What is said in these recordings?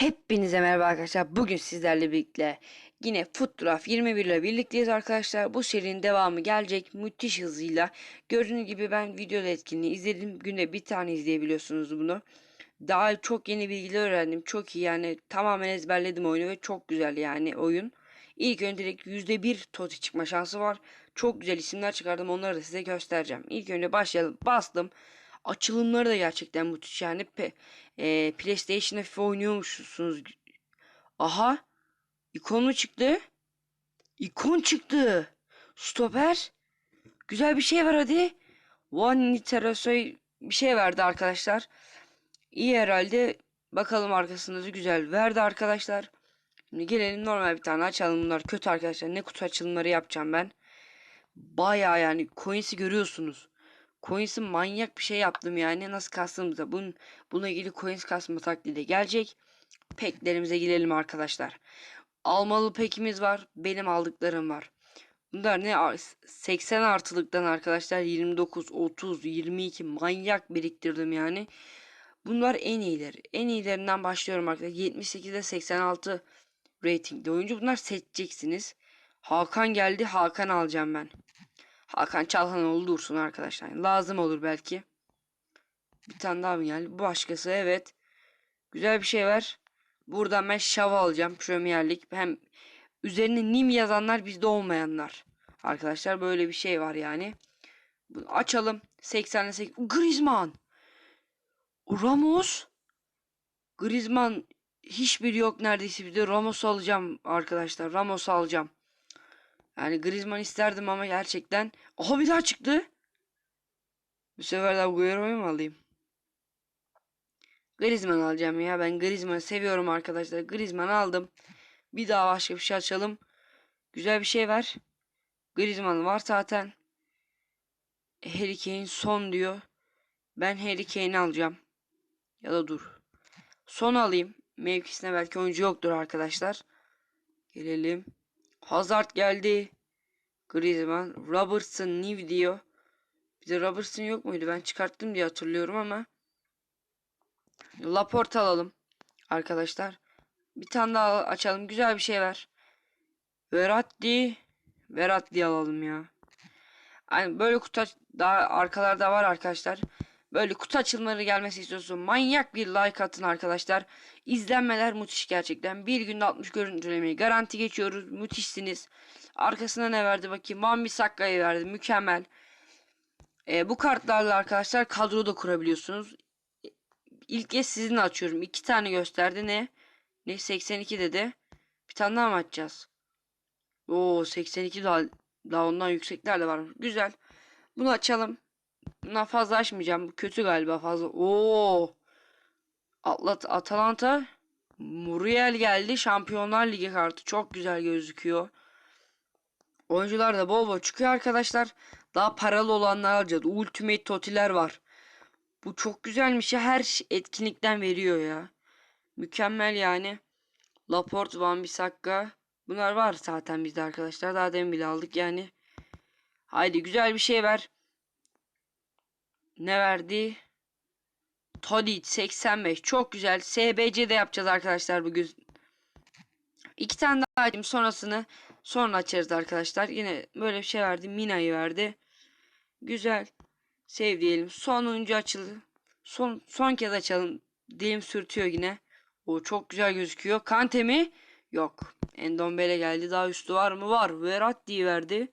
Hepinize merhaba arkadaşlar. Bugün sizlerle birlikte yine Footdraft 21 ile birlikteyiz arkadaşlar. Bu serinin devamı gelecek müthiş hızıyla. Gördüğünüz gibi ben video etkinliği izledim. Günde bir tane izleyebiliyorsunuz bunu. Daha çok yeni bilgiler öğrendim. Çok iyi yani tamamen ezberledim oyunu ve çok güzel yani oyun. İlk öncelik %1 TOTI çıkma şansı var. Çok güzel isimler çıkardım onları da size göstereceğim. İlk önce başlayalım. Bastım. Açılımları da gerçekten müthiş yani. Pe e, PlayStation'da FIFA oynuyormuşsunuz. Aha. İkon mu çıktı? İkon çıktı. Stoper. Güzel bir şey var hadi. One Niterasoy bir şey verdi arkadaşlar. İyi herhalde. Bakalım arkasında da güzel verdi arkadaşlar. Şimdi gelelim normal bir tane açalım bunlar kötü arkadaşlar. Ne kutu açılımları yapacağım ben. Baya yani coins'i görüyorsunuz. Coins'i manyak bir şey yaptım yani. Nasıl kastığımızda bunun, bununla ilgili coins kasma taktiği de gelecek. Peklerimize girelim arkadaşlar. Almalı pekimiz var. Benim aldıklarım var. Bunlar ne? 80 artılıktan arkadaşlar 29, 30, 22 manyak biriktirdim yani. Bunlar en iyileri. En iyilerinden başlıyorum arkadaşlar. 78'de 86 ratingli oyuncu. Bunlar seçeceksiniz. Hakan geldi. Hakan alacağım ben. Hakan Çalhanoğlu dursun arkadaşlar. Lazım olur belki. Bir tane daha mı geldi? Başkası evet. Güzel bir şey var. Buradan ben Şava alacağım. Premier Lig. Hem üzerine Nim yazanlar bizde olmayanlar. Arkadaşlar böyle bir şey var yani. Bunu açalım. 88. Griezmann. Ramos. Griezmann hiçbir yok neredeyse bir de Ramos alacağım arkadaşlar. Ramos alacağım. Yani Griezmann isterdim ama gerçekten. Aha bir daha çıktı. Bu sefer de Agüero'yu mu alayım? Griezmann alacağım ya. Ben Griezmann'ı seviyorum arkadaşlar. Griezmann aldım. Bir daha başka bir şey açalım. Güzel bir şey var. Griezmann var zaten. Harry Kane son diyor. Ben Harry Kane'i alacağım. Ya da dur. Son alayım. Mevkisine belki oyuncu yoktur arkadaşlar. Gelelim. Hazard geldi. Griezmann. Robertson New diyor. Bir de Robertson yok muydu? Ben çıkarttım diye hatırlıyorum ama. Laporte alalım. Arkadaşlar. Bir tane daha açalım. Güzel bir şey ver. Veratti. Veratti alalım ya. Yani böyle kutu daha arkalarda var arkadaşlar. Böyle kutu açılmaları gelmesi istiyorsun. Manyak bir like atın arkadaşlar. İzlenmeler müthiş gerçekten. Bir günde 60 görüntülemeyi garanti geçiyoruz. Müthişsiniz. Arkasına ne verdi bakayım. Van Bissakka'yı verdi. Mükemmel. Ee, bu kartlarla arkadaşlar kadro da kurabiliyorsunuz. İlk kez sizinle açıyorum. İki tane gösterdi. Ne? Ne? 82 dedi. Bir tane daha mı açacağız? Oo 82 daha, daha ondan yüksekler de var. Güzel. Bunu açalım. Bundan fazla açmayacağım. Bu kötü galiba fazla. Oo. Atlat Atalanta Muriel geldi. Şampiyonlar Ligi kartı çok güzel gözüküyor. Oyuncular da bol bol çıkıyor arkadaşlar. Daha paralı olanlar alacağız. Ultimate Totiler var. Bu çok güzelmiş ya. Her etkinlikten veriyor ya. Mükemmel yani. Laporte, Van Bissaka. Bunlar var zaten bizde arkadaşlar. Daha demin bile aldık yani. Haydi güzel bir şey ver. Ne verdi? Tadic 85. Çok güzel. SBC de yapacağız arkadaşlar bugün. İki tane daha açayım. Sonrasını sonra açarız arkadaşlar. Yine böyle bir şey verdi. Mina'yı verdi. Güzel. Sev diyelim. Sonuncu açıldı. Son, son kez açalım. Dilim sürtüyor yine. O çok güzel gözüküyor. Kante mi? Yok. Endombele geldi. Daha üstü var mı? Var. Verratti verdi.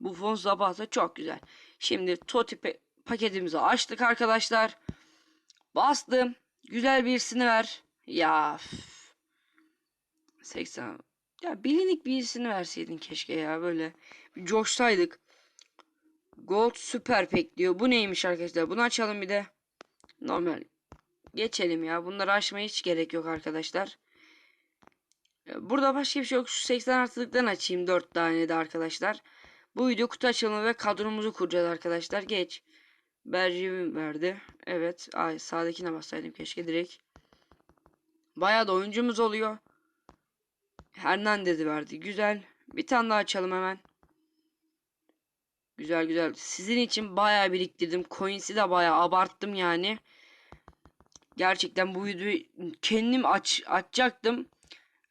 Buffon Zapata çok güzel. Şimdi Totti paketimizi açtık arkadaşlar. Bastım. Güzel birisini ver. Ya. 80. Ya bilinik birisini verseydin keşke ya böyle. Bir coşsaydık. Gold Super Pack diyor. Bu neymiş arkadaşlar? Bunu açalım bir de. Normal. Geçelim ya. Bunları açmaya hiç gerek yok arkadaşlar. Burada başka bir şey yok. Şu 80 artılıktan açayım 4 tane de arkadaşlar. Bu video kutu açılımı ve kadromuzu kuracağız arkadaşlar. Geç. Berci verdi. Evet. Ay sağdakine bassaydım keşke direkt. Bayağı da oyuncumuz oluyor. Hernandez'i verdi. Güzel. Bir tane daha açalım hemen. Güzel güzel. Sizin için bayağı biriktirdim. Coins'i de bayağı abarttım yani. gerçekten bu videoyu kendim aç açacaktım.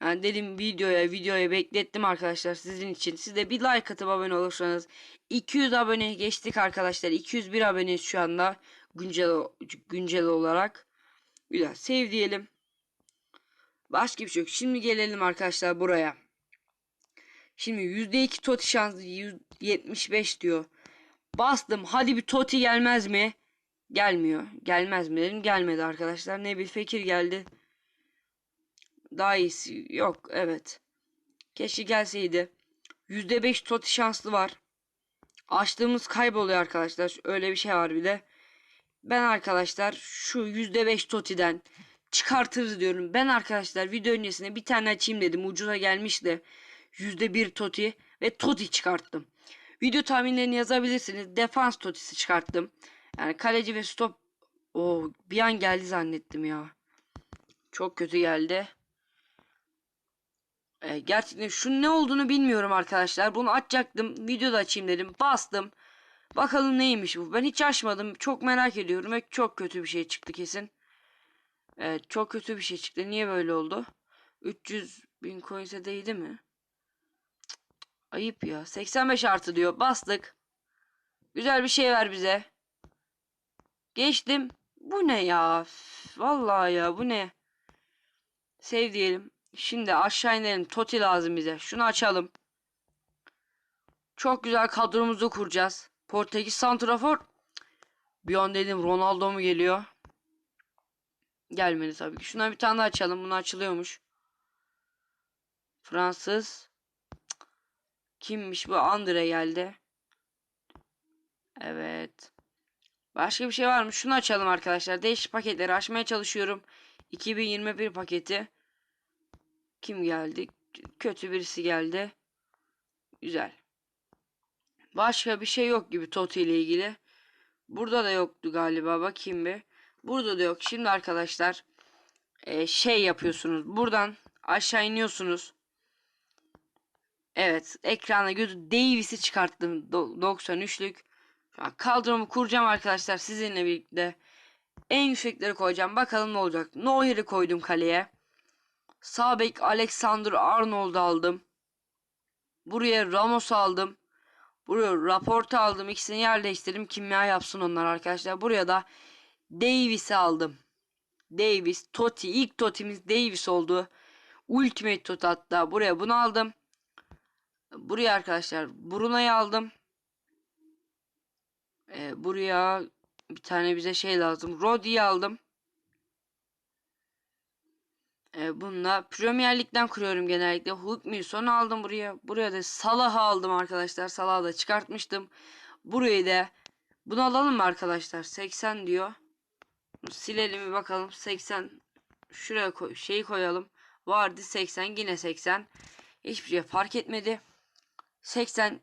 Yani dedim videoya videoya beklettim arkadaşlar sizin için. Siz de bir like atıp abone olursanız 200 abone geçtik arkadaşlar. 201 aboneyiz şu anda güncel güncel olarak. Güzel sev diyelim. Başka bir şey yok. Şimdi gelelim arkadaşlar buraya. Şimdi %2 toti şansı 75 diyor. Bastım. Hadi bir toti gelmez mi? Gelmiyor. Gelmez mi dedim. Gelmedi arkadaşlar. Ne bir fikir geldi. Daha iyisi yok. Evet. Keşke gelseydi. %5 toti şanslı var. Açtığımız kayboluyor arkadaşlar. Öyle bir şey var bir de. Ben arkadaşlar şu %5 totiden çıkartırız diyorum. Ben arkadaşlar video öncesinde bir tane açayım dedim. Ucuza gelmişti. %1 toti ve toti çıkarttım. Video tahminlerini yazabilirsiniz. Defans totisi çıkarttım. Yani kaleci ve stop o bir an geldi zannettim ya. Çok kötü geldi. E, gerçekten şu ne olduğunu bilmiyorum arkadaşlar. Bunu açacaktım. Videoda açayım dedim. Bastım. Bakalım neymiş bu. Ben hiç açmadım. Çok merak ediyorum ve çok kötü bir şey çıktı kesin. Evet çok kötü bir şey çıktı. Niye böyle oldu? 300 bin coins'e değdi mi? Ayıp ya. 85 artı diyor. Bastık. Güzel bir şey ver bize. Geçtim. Bu ne ya? Vallahi ya bu ne? Sev diyelim. Şimdi aşağı inelim. Toti lazım bize. Şunu açalım. Çok güzel kadromuzu kuracağız. Portekiz Santrafor. Bir an dedim Ronaldo mu geliyor? Gelmedi tabii ki. Şuna bir tane daha açalım. Bunu açılıyormuş. Fransız. Kimmiş bu? Andre geldi. Evet. Başka bir şey var mı? Şunu açalım arkadaşlar. Değişik paketleri açmaya çalışıyorum. 2021 paketi. Kim geldi? Kötü birisi geldi. Güzel. Başka bir şey yok gibi Totti ile ilgili. Burada da yoktu galiba. Bakayım bir. Burada da yok. Şimdi arkadaşlar e, şey yapıyorsunuz. Buradan aşağı iniyorsunuz. Evet. Ekrana gözü Davis'i çıkarttım. Do- 93'lük. Şu an kadromu kuracağım arkadaşlar sizinle birlikte. En yüksekleri koyacağım. Bakalım ne olacak. Neuer'i koydum kaleye. Sağ bek Alexander Arnold aldım. Buraya Ramos aldım. Buraya raportu aldım. İkisini yerleştirdim. Kimya yapsın onlar arkadaşlar. Buraya da Davis'i aldım. Davis, Totti. ilk Totti'miz Davis oldu. Ultimate Totti hatta. Buraya bunu aldım. Buraya arkadaşlar Bruno'yu aldım. Ee, buraya bir tane bize şey lazım. Rodri'yi aldım. Ee, bununla Premier Lig'den kuruyorum genellikle. Hukminson aldım buraya. Buraya da Salah'ı aldım arkadaşlar. Salah'ı da çıkartmıştım. Burayı da bunu alalım mı arkadaşlar? 80 diyor. Silelim bir bakalım. 80 şuraya koy, şeyi koyalım. Vardı 80 yine 80. Hiçbir şey fark etmedi. 80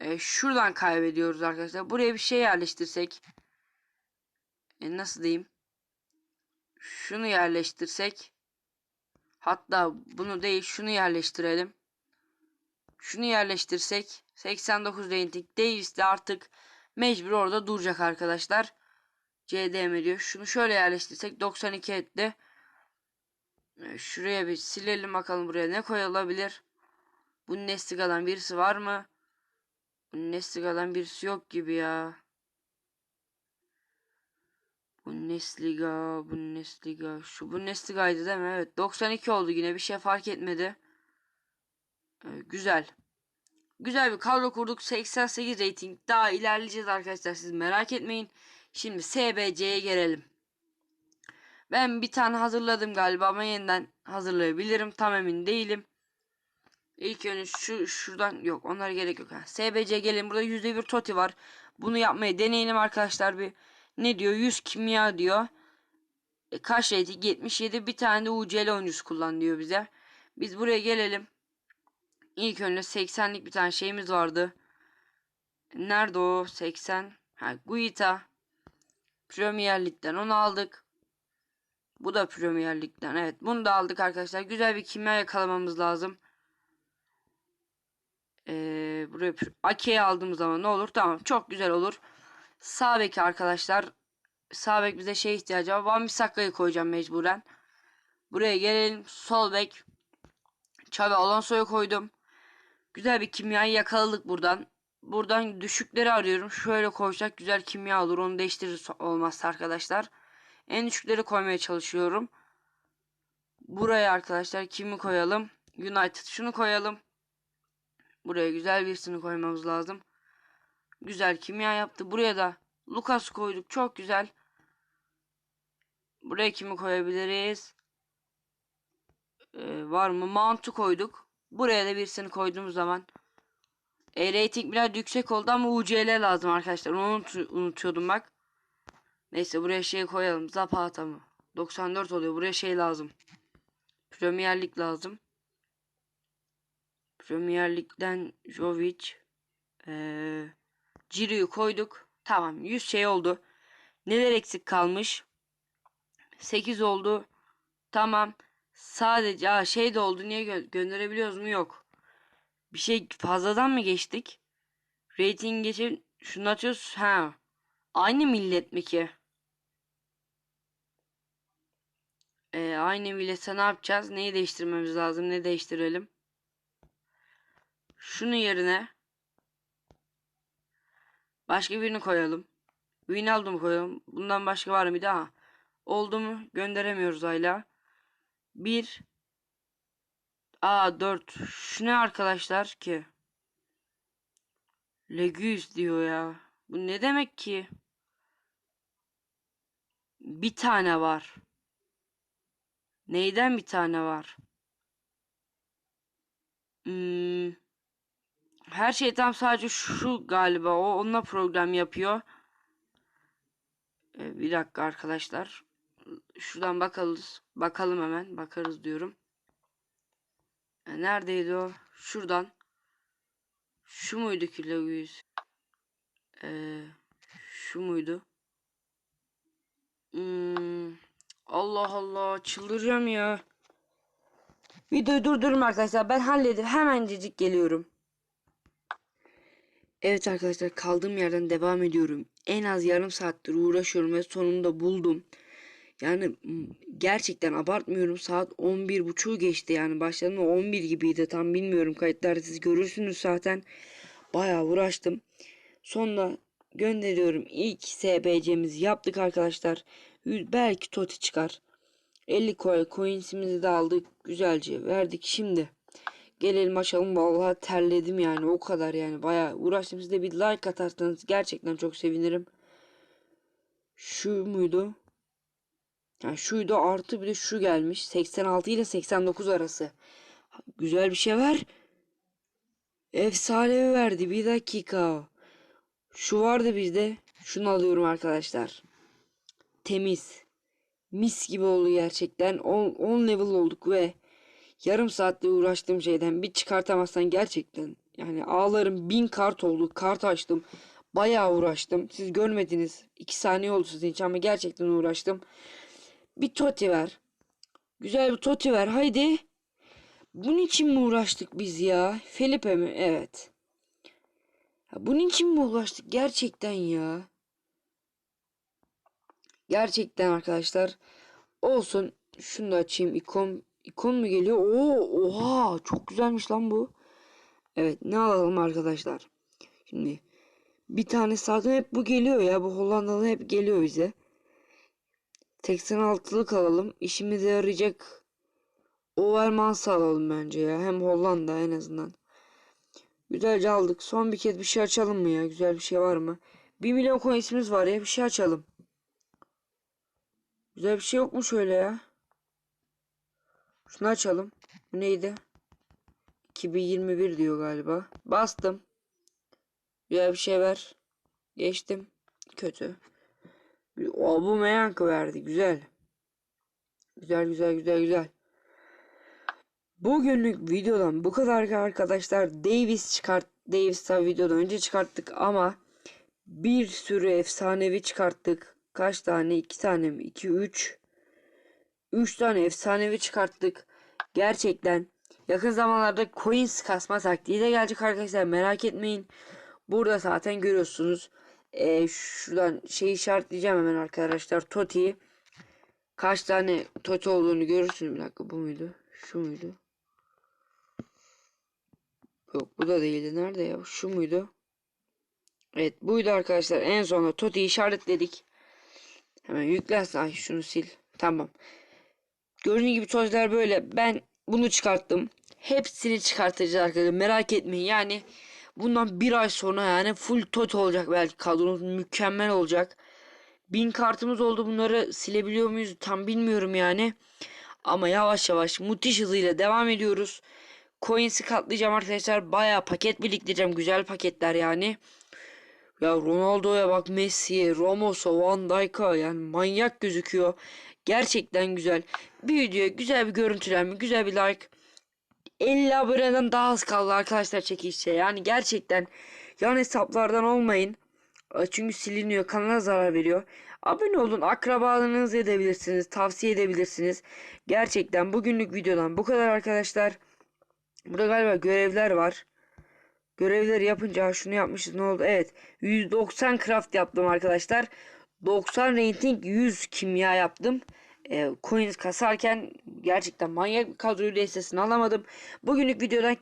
e, şuradan kaybediyoruz arkadaşlar. Buraya bir şey yerleştirsek. E, nasıl diyeyim? Şunu yerleştirsek. Hatta bunu değil şunu yerleştirelim. Şunu yerleştirsek 89 rating Davis de artık mecbur orada duracak arkadaşlar. CDM diyor. Şunu şöyle yerleştirsek 92 etti. Ee, Şuraya bir silelim bakalım buraya ne koyulabilir. Bundesliga'dan birisi var mı? Bundesliga'dan birisi yok gibi ya. Bundesliga, Bundesliga. Şu Bundesliga'ydı değil mi? Evet. 92 oldu yine. Bir şey fark etmedi. Ee, güzel. Güzel bir kadro kurduk. 88 rating. Daha ilerleyeceğiz arkadaşlar. Siz merak etmeyin. Şimdi SBC'ye gelelim. Ben bir tane hazırladım galiba ama yeniden hazırlayabilirim. Tam emin değilim. İlk önce şu şuradan yok. Onlara gerek yok. Ha. SBC gelin. Burada %1 toti var. Bunu yapmayı deneyelim arkadaşlar bir. Ne diyor? 100 kimya diyor. E, kaç rating? 77. Bir tane de UCL oyuncusu kullan diyor bize. Biz buraya gelelim. İlk önce 80'lik bir tane şeyimiz vardı. Nerede o? 80. Ha, Guita. Premier Lig'den onu aldık. Bu da Premier Lig'den. Evet bunu da aldık arkadaşlar. Güzel bir kimya yakalamamız lazım. Ee, buraya Ake'yi aldığımız zaman ne olur? Tamam çok güzel olur. Sağ beki arkadaşlar sağ bek bize şey ihtiyacı var. Van Bissakka'yı koyacağım mecburen. Buraya gelelim. Sol bek. Xabi Alonso'yu koydum. Güzel bir kimyayı yakaladık buradan. Buradan düşükleri arıyorum. Şöyle koysak güzel kimya olur. Onu değiştiririz olmazsa arkadaşlar. En düşükleri koymaya çalışıyorum. Buraya arkadaşlar kimi koyalım? United şunu koyalım. Buraya güzel birisini koymamız lazım. Güzel kimya yaptı. Buraya da Lucas koyduk. Çok güzel. Buraya kimi koyabiliriz? Ee, var mı? Mount'u koyduk. Buraya da birisini koyduğumuz zaman e, rating biraz yüksek oldu ama UCL lazım arkadaşlar. Onu unut- unutuyordum bak. Neyse buraya şey koyalım. Zapata mı? 94 oluyor. Buraya şey lazım. Premier Lig lazım. Premier Lig'den Jovic ee, Ciro'yu koyduk. Tamam 100 şey oldu. Neler eksik kalmış? 8 oldu. Tamam. Sadece aa, şey de oldu. Niye gö- gönderebiliyoruz mu? Yok. Bir şey fazladan mı geçtik? Rating geçip şunu atıyoruz. Ha. Aynı millet mi ki? Ee, aynı milletse ne yapacağız? Neyi değiştirmemiz lazım? Ne değiştirelim? Şunun yerine başka birini koyalım. Wijnaldum'u koyalım. Bundan başka var mı daha? Oldu mu? Gönderemiyoruz hala. 1 A 4 Şu ne arkadaşlar ki? Legüs diyor ya. Bu ne demek ki? Bir tane var. Neyden bir tane var? Hmm, her şey tam sadece şu galiba. O onunla program yapıyor. Ee, bir dakika arkadaşlar. Şuradan bakalım. Bakalım hemen. Bakarız diyorum. E, neredeydi o? Şuradan. Şu muydu ki Lewis? Ee, şu muydu? Hmm, Allah Allah çıldıracağım ya. Videoyu durdurun arkadaşlar. Ben halledip hemencecik geliyorum. Evet arkadaşlar kaldığım yerden devam ediyorum. En az yarım saattir uğraşıyorum ve sonunda buldum. Yani gerçekten abartmıyorum saat 11.30'u geçti yani başladığımda 11 gibiydi tam bilmiyorum kayıtlarda siz görürsünüz zaten. Bayağı uğraştım. Sonra gönderiyorum. İlk SBC'mizi yaptık arkadaşlar. Belki Toti çıkar. 50 coin, coinsimizi de aldık. Güzelce verdik. Şimdi gelelim açalım. Vallahi terledim yani. O kadar yani. Bayağı uğraştım. Siz de bir like atarsanız gerçekten çok sevinirim. Şu muydu? Yani şuydu artı bir de şu gelmiş. 86 ile 89 arası. Güzel bir şey ver. Efsanevi verdi. Bir dakika. Şu vardı bizde. Şunu alıyorum arkadaşlar. Temiz. Mis gibi oldu gerçekten. 10, 10 level olduk ve yarım saatte uğraştığım şeyden bir çıkartamazsan gerçekten yani ağlarım bin kart oldu. Kart açtım. Bayağı uğraştım. Siz görmediniz. 2 saniye oldu sizin için ama gerçekten uğraştım. Bir toti ver. Güzel bir toti ver. Haydi. Bunun için mi uğraştık biz ya? Felipe mi? Evet. Ya bunun için mi uğraştık gerçekten ya? Gerçekten arkadaşlar. Olsun. Şunu da açayım. İkon, ikon mu geliyor? Oo, oha çok güzelmiş lan bu. Evet ne alalım arkadaşlar? Şimdi bir tane zaten hep bu geliyor ya. Bu Hollandalı hep geliyor bize. 86'lık alalım. İşimize yarayacak Overmans alalım bence ya. Hem Hollanda en azından. Güzelce aldık. Son bir kez bir şey açalım mı ya? Güzel bir şey var mı? 1 milyon coinsimiz var ya. Bir şey açalım. Güzel bir şey yok mu şöyle ya? Şunu açalım. Bu neydi? 2021 diyor galiba. Bastım. Güzel bir şey ver. Geçtim. Kötü. O bu meyankı verdi. Güzel. Güzel güzel güzel güzel. Bugünlük videodan bu kadar arkadaşlar. Davis çıkart. Davis videodan önce çıkarttık ama bir sürü efsanevi çıkarttık. Kaç tane? 2 tane mi? 2 3 3 tane efsanevi çıkarttık. Gerçekten yakın zamanlarda coins kasma taktiği de gelecek arkadaşlar. Merak etmeyin. Burada zaten görüyorsunuz. Ee, şuradan şey işaretleyeceğim hemen arkadaşlar. Toti'yi. Kaç tane Toti olduğunu görürsün. Bir dakika bu muydu? Şu muydu? Yok bu da değildi. Nerede ya? Şu muydu? Evet buydu arkadaşlar. En sonunda Toti'yi işaretledik. Hemen yüklensin. Ay şunu sil. Tamam. Gördüğünüz gibi Toti'ler böyle. Ben bunu çıkarttım. Hepsini çıkartacağız arkadaşlar. Merak etmeyin. Yani bundan bir ay sonra yani full Toti olacak belki. Kadromuz mükemmel olacak. Bin kartımız oldu. Bunları silebiliyor muyuz? Tam bilmiyorum yani. Ama yavaş yavaş müthiş hızıyla devam ediyoruz. Coins'i katlayacağım arkadaşlar. Bayağı paket biriktireceğim. Güzel paketler yani. Ya Ronaldo'ya bak Messi'ye, Ramos'a, Van Dijk'a yani manyak gözüküyor. Gerçekten güzel. Bir videoya güzel bir görüntülenme, güzel bir like. 50 aboneden daha az kaldı arkadaşlar çekilişe. Yani gerçekten yan hesaplardan olmayın. E, Çünkü siliniyor, kanala zarar veriyor. Abone olun, akrabalarınızı edebilirsiniz, tavsiye edebilirsiniz. Gerçekten bugünlük videodan bu kadar arkadaşlar. Burada galiba görevler var. Görevleri yapınca şunu yapmışız ne oldu? Evet 190 craft yaptım arkadaşlar. 90 rating 100 kimya yaptım. E, coins kasarken gerçekten manyak bir kadroyu listesini alamadım. Bugünlük videodan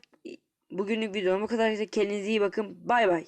bugünlük videom bu kadar. Kendinize iyi bakın. Bay bay.